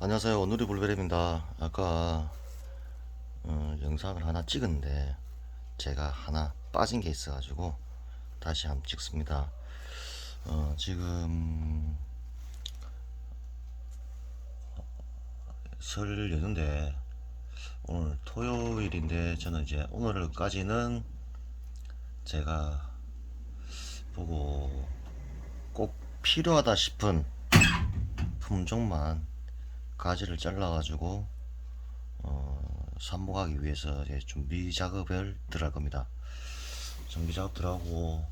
안녕하세요. 오늘이 불베리입니다. 아까 어, 영상을 하나 찍었는데 제가 하나 빠진 게 있어 가지고 다시 한번 찍습니다. 어, 지금 설 연휴인데 오늘 토요일인데 저는 이제 오늘까지는 제가 보고 꼭 필요하다 싶은 품종만 가지를 잘라가지고 어, 삽목하기 위해서 이제 준비 작업을 들어갈 겁니다. 준비 작업 들어가고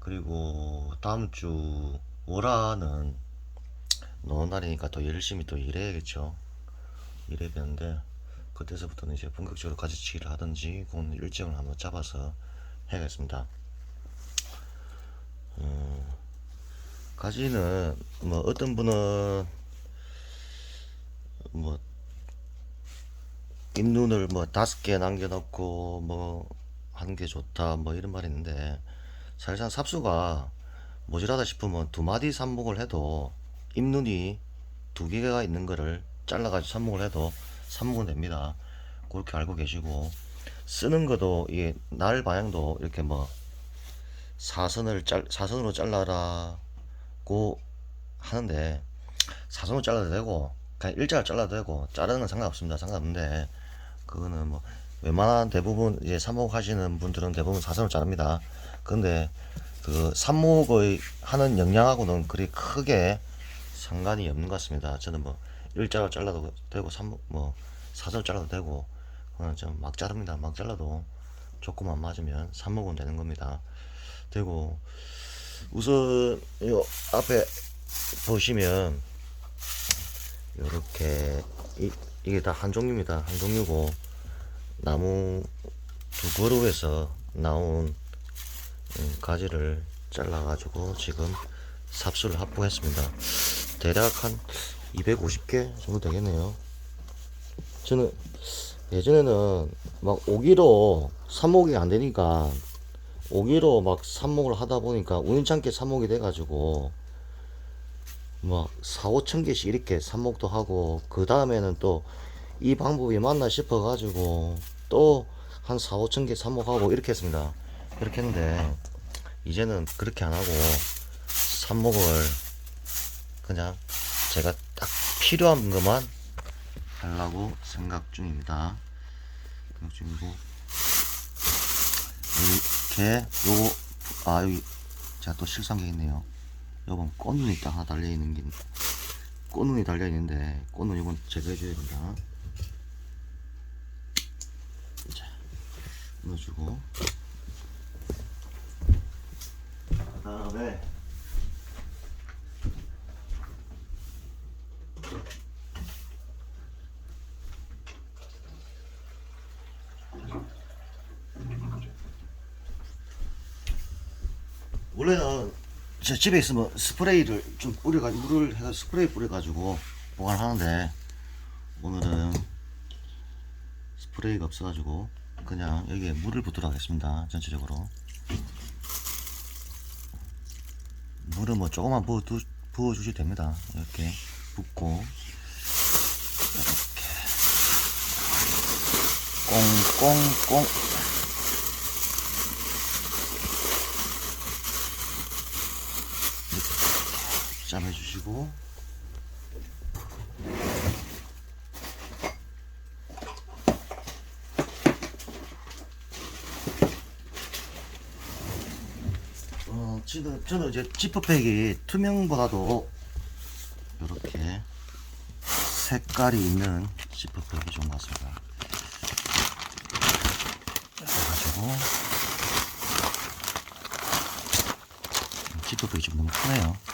그리고 다음 주 월화는 노는 날이니까 또 열심히 또 일해야겠죠. 일해야 되는데 그때서부터는 이제 본격적으로 가지치기를 하든지 그건 일정을 한번 잡아서 해야겠습니다. 어, 가지는 뭐 어떤 분은 뭐 잎눈을 뭐 다섯 개 남겨놓고 뭐 하는 게 좋다 뭐 이런 말이 있는데 사실상 삽수가 모자라다 싶으면 두 마디 삽목을 해도 잎눈이 두 개가 있는 거를 잘라가지고 삽목을 해도 삽목은 됩니다. 그렇게 알고 계시고 쓰는 것도 이게 날 방향도 이렇게 뭐 사선을 잘 사선으로 잘라라고 하는데 사선으로 잘라도 되고 그냥 일자로 잘라도 되고 자르는 건 상관없습니다. 상관없는데 그거는 뭐 웬만한 대부분 이제 삽목 하시는 분들은 대부분 사선으로 자릅니다. 근데 그 삽목의 하는 영향하고는 그리 크게 상관이 없는 것 같습니다. 저는 뭐 일자로 잘라도 되고 삽목 뭐 사선으로 잘라도 되고 그건 좀막 자릅니다. 막 잘라도 조금만 맞으면 삽목은 되는 겁니다. 되고 우선 요 앞에 보시면 요렇게 이, 이게 다 한 종류입니다. 한 종류고 나무 두 그루에서 나온 음, 가지를 잘라가지고 지금 삽수를 합부했습니다. 대략 한 250개 정도 되겠네요. 저는 예전에는 막 오기로 삽목이 안 되니까 오기로 막 삽목을 하다 보니까 우연찮게 삽목이 돼가지고 막 4, 5천 개씩 이렇게 삽목도 하고 그 다음에는 또 이 방법이 맞나 싶어 가지고 또 한 4, 5천 개 삽목하고 이렇게 했습니다. 그렇게 했는데 이제는 그렇게 안 하고 삽목을 그냥 제가 딱 필요한 것만 하려고 생각 중입니다. 생각 중이고 이렇게 요거 아 여기 제가 또게 있네요. 요번 꽃눈이 딱 하나 달려 있는 게 꽃눈이 달려 있는데 꽃눈 이건 제거해 줘야 된다. 자 넣어주고 그 다음에 원래는 저 집에 있으면 스프레이를 좀 뿌려가지고 물을 해서 스프레이 뿌려가지고 보관하는데 오늘은 스프레이가 없어가지고 그냥 여기에 물을 붓도록 하겠습니다 전체적으로. 물은 뭐 조금만 부어, 두, 부어 주시면 됩니다. 이렇게 붓고 이렇게. 꽁꽁꽁 짜매주시고 어, 지금 저는 이제 지퍼백이 투명보다도 이렇게 색깔이 있는 지퍼백이 것 같습니다. 그래가지고 지퍼백이 좀 너무 크네요.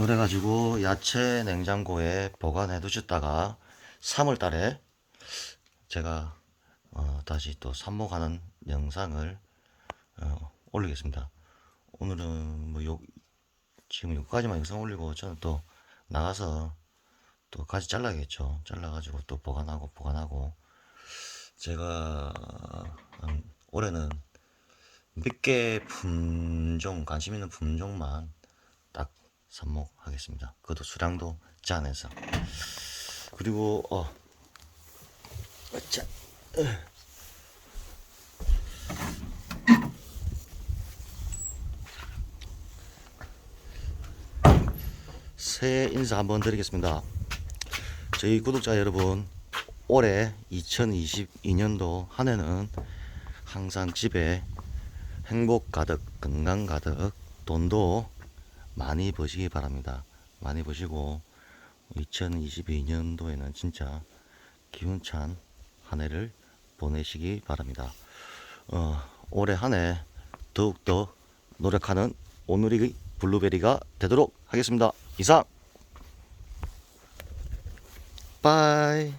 그래가지고 야채 냉장고에 보관해 두셨다가 3월 달에 제가 어, 다시 또 삽목하는 영상을 어, 올리겠습니다. 오늘은 뭐 요, 지금 여기까지만 영상 올리고 저는 또 나가서 또 가지 잘라야겠죠. 잘라가지고 또 보관하고 보관하고 제가 음, 올해는 몇 개 품종 관심 있는 품종만 딱 삽목하겠습니다. 그것도 수량도 짜내서. 그리고 어, 자, 새해 인사 한번 드리겠습니다. 저희 구독자 여러분, 올해 2022년도 한 해는 항상 집에 행복 가득, 건강 가득, 돈도 많이 버시기 바랍니다. 많이 버시고 2022년도에는 진짜 기운찬 한 해를 보내시기 바랍니다. 어, 올해 한 해 더욱더 노력하는 오늘의 블루베리가 되도록 하겠습니다. 이상! 빠이!